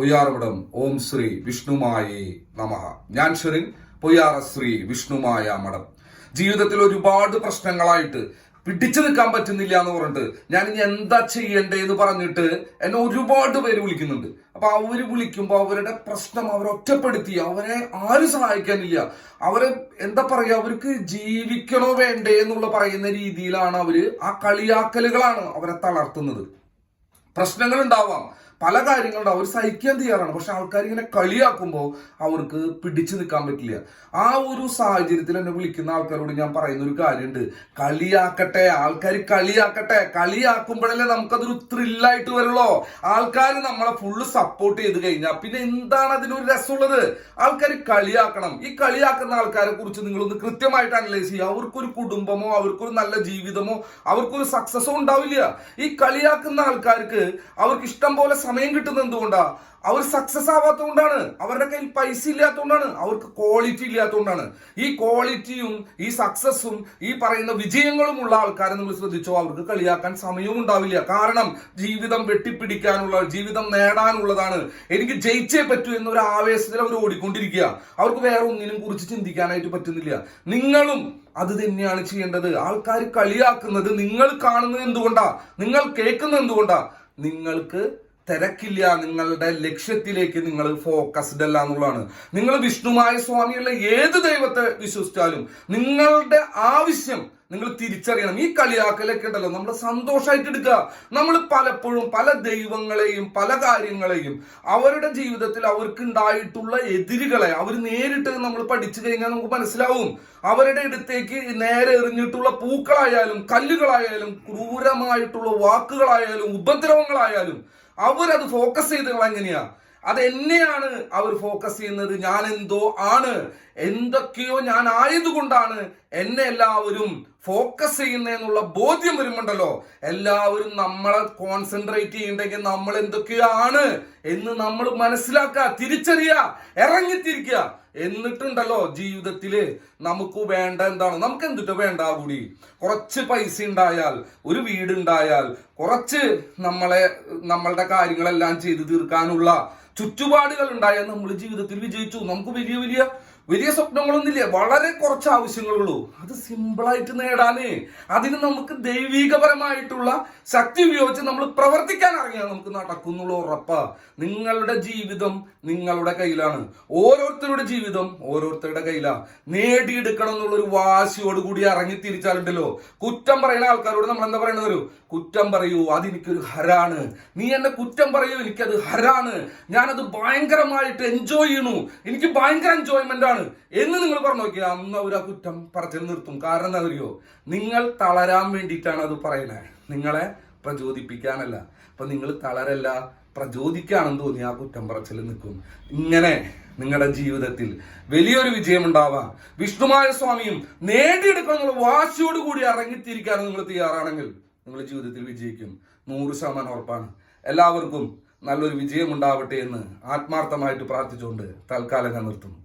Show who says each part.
Speaker 1: പൊയ്യാറവിടം. ഓം ശ്രീ വിഷ്ണുമായി നമഃ. ഞാൻ ഷെറിൻ പൊയ്യാറ ശ്രീ വിഷ്ണുമായ മഠം ജീവിതത്തിൽ ഒരുപാട് പ്രശ്നങ്ങളായിട്ട് പിടിച്ചു നിൽക്കാൻ പറ്റുന്നില്ല എന്ന് പറഞ്ഞിട്ട് ഞാൻ ഇനി എന്താ ചെയ്യണ്ടേ എന്ന് പറഞ്ഞിട്ട് എന്നെ ഒരുപാട് പേര് വിളിക്കുന്നുണ്ട്. അപ്പൊ അവർ വിളിക്കുമ്പോൾ അവരുടെ പ്രശ്നം അവരെ ഒറ്റപ്പെടുത്തി അവരെ ആരും സഹായിക്കാനില്ല. അവരെ എന്താ പറയാ അവർക്ക് ജീവിക്കണോ വേണ്ടേ എന്നുള്ള പറയുന്ന രീതിയിലാണ് അവർ ആ കളിയാക്കലുകളാണ് അവരെ തളർത്തുന്നത്. പ്രശ്നങ്ങൾ ഉണ്ടാവാം പല കാര്യങ്ങളുണ്ടാവും. അവർ സഹിക്കാൻ തയ്യാറാണ്. പക്ഷെ ആൾക്കാർ ഇങ്ങനെ കളിയാക്കുമ്പോൾ അവർക്ക് പിടിച്ചു നിൽക്കാൻ പറ്റില്ല. ആ ഒരു സാഹചര്യത്തിൽ എന്നെ വിളിക്കുന്ന ആൾക്കാരോട് ഞാൻ പറയുന്ന ഒരു കാര്യമുണ്ട്. കളിയാക്കട്ടെ ആൾക്കാർ കളിയാക്കട്ടെ. കളിയാക്കുമ്പോഴല്ലേ നമുക്കതൊരു ത്രില്ലായിട്ട് വരുള്ളൂ. ആൾക്കാർ നമ്മളെ ഫുള്ള് സപ്പോർട്ട് ചെയ്ത് കഴിഞ്ഞാൽ പിന്നെ എന്താണ് അതിനൊരു രസമുള്ളത്? ആൾക്കാർ കളിയാക്കണം. ഈ കളിയാക്കുന്ന ആൾക്കാരെ കുറിച്ച് നിങ്ങളൊന്ന് കൃത്യമായിട്ട് അനലൈസ് ചെയ്യുക. അവർക്കൊരു കുടുംബമോ അവർക്കൊരു നല്ല ജീവിതമോ അവർക്കൊരു സക്സസോ ഉണ്ടാവില്ല. ഈ കളിയാക്കുന്ന ആൾക്കാർക്ക് അവർക്ക് ഇഷ്ടം പോലെ സമയം കിട്ടുന്നത് എന്തുകൊണ്ടാ? അവർ സക്സസ് ആവാത്തതുകൊണ്ടാണ്. അവരുടെ കയ്യിൽ പൈസ ഇല്ലാത്തതുകൊണ്ടാണ്. അവർക്ക് ക്വാളിറ്റി ഇല്ലാത്തതുകൊണ്ടാണ്. ഈ ക്വാളിറ്റിയും ഈ സക്സസും ഈ പറയുന്ന വിജയങ്ങളും ഉള്ള ആൾക്കാരെ നമ്മൾ ശ്രദ്ധിച്ചോ അവർക്ക് കളിയാക്കാൻ സമയവും ഉണ്ടാവില്ല. കാരണം ജീവിതം വെട്ടിപ്പിടിക്കാനുള്ള ജീവിതം നേടാനുള്ളതാണ്. എനിക്ക് ജയിച്ചേ പറ്റൂ എന്നൊരു ആവേശത്തിൽ അവർ ഓടിക്കൊണ്ടിരിക്കുക. അവർക്ക് വേറെ ഒന്നിനും കുറിച്ച് ചിന്തിക്കാനായിട്ട് പറ്റുന്നില്ല. നിങ്ങളും അത് തന്നെയാണ് ചെയ്യേണ്ടത്. ആൾക്കാർ കളിയാക്കുന്നത് നിങ്ങൾ കാണുന്നത് എന്തുകൊണ്ടാ? നിങ്ങൾ കേൾക്കുന്നത് എന്തുകൊണ്ടാ? നിങ്ങൾക്ക് തിരക്കില്ല നിങ്ങളുടെ ലക്ഷ്യത്തിലേക്ക് നിങ്ങൾ ഫോക്കസ്ഡ് അല്ല എന്നുള്ളതാണ്. നിങ്ങൾ വിഷ്ണുമായ സ്വാമിയുള്ള ഏത് ദൈവത്തെ വിശ്വസിച്ചാലും നിങ്ങളുടെ ആവശ്യം നിങ്ങൾ തിരിച്ചറിയണം. ഈ കളിയാക്കലൊക്കെ ഉണ്ടല്ലോ നമ്മൾ സന്തോഷമായിട്ട് എടുക്കുക. നമ്മൾ പലപ്പോഴും പല ദൈവങ്ങളെയും പല കാര്യങ്ങളെയും അവരുടെ ജീവിതത്തിൽ അവർക്ക് ഉണ്ടായിട്ടുള്ള എതിരുകളെ അവർ നേരിട്ട് നമ്മൾ പഠിച്ചു കഴിഞ്ഞാൽ നമുക്ക് മനസ്സിലാവും. അവരുടെ അടുത്തേക്ക് നേരെ എറിഞ്ഞിട്ടുള്ള പൂക്കളായാലും കല്ലുകളായാലും ക്രൂരമായിട്ടുള്ള വാക്കുകളായാലും ഉപദ്രവങ്ങളായാലും അവരത് ഫോക്കസ് ചെയ്തത് എങ്ങനെയാ? അത് എന്നെയാണ് അവർ ഫോക്കസ് ചെയ്യുന്നത്. ഞാൻ എന്തോ ആണ്. എന്തൊക്കെയോ ഞാൻ ആയതുകൊണ്ടാണ് എന്നെ എല്ലാവരും ഫോക്കസ് ചെയ്യുന്നതെന്നുള്ള ബോധ്യം വരുമ്പോണ്ടല്ലോ. എല്ലാവരും നമ്മളെ കോൺസെൻട്രേറ്റ് ചെയ്യണ്ടെങ്കിൽ നമ്മൾ എന്തൊക്കെയാണ് എന്ന് നമ്മൾ മനസ്സിലാക്കുക തിരിച്ചറിയുക ഇറങ്ങിത്തിരിക്കുക എന്നിട്ടുണ്ടല്ലോ ജീവിതത്തിൽ നമുക്ക് വേണ്ട എന്താണ്? നമുക്ക് എന്തിട്ട് വേണ്ട കൂടി കുറച്ച് പൈസ ഉണ്ടായാൽ ഒരു വീട് ഉണ്ടായാൽ കുറച്ച് നമ്മളെ നമ്മളുടെ കാര്യങ്ങളെല്ലാം ചെയ്തു തീർക്കാനുള്ള ചുറ്റുപാടുകൾ ഉണ്ടായാൽ നമ്മൾ ജീവിതത്തിൽ വിജയിച്ചു. നമുക്ക് വലിയ വലിയ വലിയ സ്വപ്നങ്ങളൊന്നുമില്ല. വളരെ കുറച്ച് ആവശ്യങ്ങളുള്ളൂ. അത് സിമ്പിളായിട്ട് നേടാന്. അതിന് നമുക്ക് ദൈവികപരമായിട്ടുള്ള ശക്തി ഉപയോഗിച്ച് നമ്മൾ പ്രവർത്തിക്കാൻ ഇറങ്ങിയാൽ നമുക്ക് നടക്കുന്നുള്ള ഉറപ്പാ. നിങ്ങളുടെ ജീവിതം നിങ്ങളുടെ കയ്യിലാണ്. ഓരോരുത്തരുടെ ജീവിതം ഓരോരുത്തരുടെ കയ്യിലാണ് നേടിയെടുക്കണം എന്നുള്ളൊരു വാശിയോട് കൂടി ഇറങ്ങി തിരിച്ചാലുണ്ടല്ലോ. കുറ്റം പറയുന്ന ആൾക്കാരോട് നമ്മൾ എന്താ പറയുന്നത് ഒരു? കുറ്റം പറയൂ അതെനിക്കൊരു ഹരാണ്. നീ എന്നെ കുറ്റം പറയൂ എനിക്കത് ഹരാണ്. ഞാനത് ഭയങ്കരമായിട്ട് എൻജോയ് ചെയ്യുന്നു. എനിക്ക് ഭയങ്കര എൻജോയ്മെന്റ് ആണ്. എന്ന് നിങ്ങൾ പറഞ്ഞു നോക്കിയാൽ അന്ന് അവർ ആ കുറ്റം പറച്ചിൽ നിർത്തും. കാരണം എന്താ അറിയോ? നിങ്ങൾ തളരാൻ വേണ്ടിയിട്ടാണ് അത് പറയുന്നത് നിങ്ങളെ പ്രചോദിപ്പിക്കാനല്ല. അപ്പൊ നിങ്ങൾ തളരല്ല പ്രചോദിക്കാണെന്ന് തോന്നി ആ കുറ്റം പറച്ചിൽ നിൽക്കും. ഇങ്ങനെ നിങ്ങളുടെ ജീവിതത്തിൽ വലിയൊരു വിജയം ഉണ്ടാവാം വിഷ്ണുമായ സ്വാമിയും നേടിയെടുക്കാൻ എന്നുള്ള വാശിയോട് കൂടി ഇറങ്ങിത്തിരിക്കാനും നിങ്ങൾ തയ്യാറാണെങ്കിൽ നിങ്ങൾ ജീവിതത്തിൽ വിജയിക്കും. നൂറ് ശതമാനം ഉറപ്പാണ്. എല്ലാവർക്കും നല്ലൊരു വിജയം ഉണ്ടാവട്ടെ എന്ന് ആത്മാർത്ഥമായിട്ട് പ്രാർത്ഥിച്ചുകൊണ്ട് തൽക്കാലം ഞാൻ നിർത്തുന്നു.